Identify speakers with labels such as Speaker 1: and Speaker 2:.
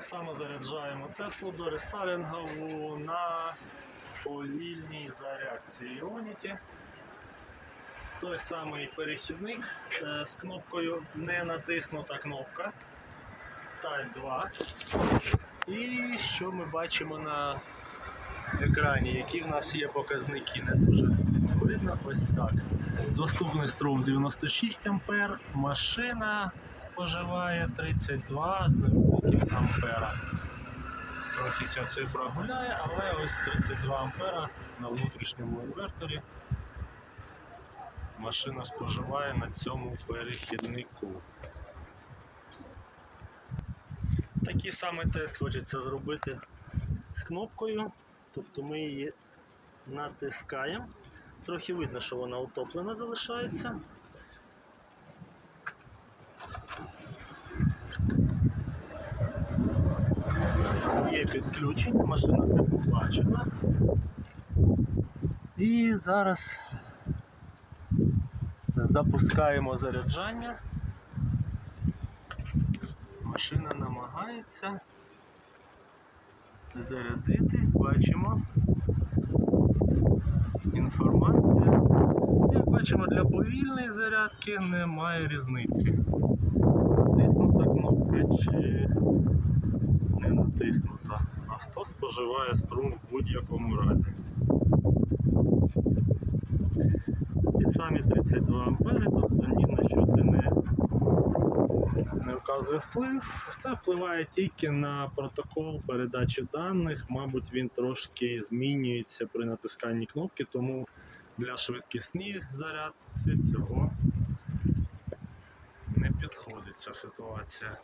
Speaker 1: Так само заряджаємо Теслу до рестайлінгову на повільній зарядці Ionity. Той самий перехідник е, з кнопкою не натиснута кнопка Type 2. І що ми бачимо на екрані, які в нас є показники, не дуже. Ось так. Доступний струм 96 А, машина споживає 32 з невеликим ампера. Трохи ця цифра гуляє, але ось 32 ампера на внутрішньому інверторі машина споживає на цьому перехіднику. Такий самий тест хочеться зробити з кнопкою. Тобто ми її натискаємо. Трохи видно, що вона утоплена залишається. Є підключення, машина це побачила. І зараз запускаємо заряджання. Машина намагається зарядитись, бачимо. Бачимо, для повільної зарядки немає різниці. Натиснута кнопка чи не натиснута. Авто споживає струм в будь-якому разі. Ті самі 32 ампери, тобто ні на що це не, не вплив. Це впливає тільки на протокол передачі даних. Мабуть, він трошки змінюється при натисканні кнопки, тому для швидкісні зарядці цього не підходить ця ситуація.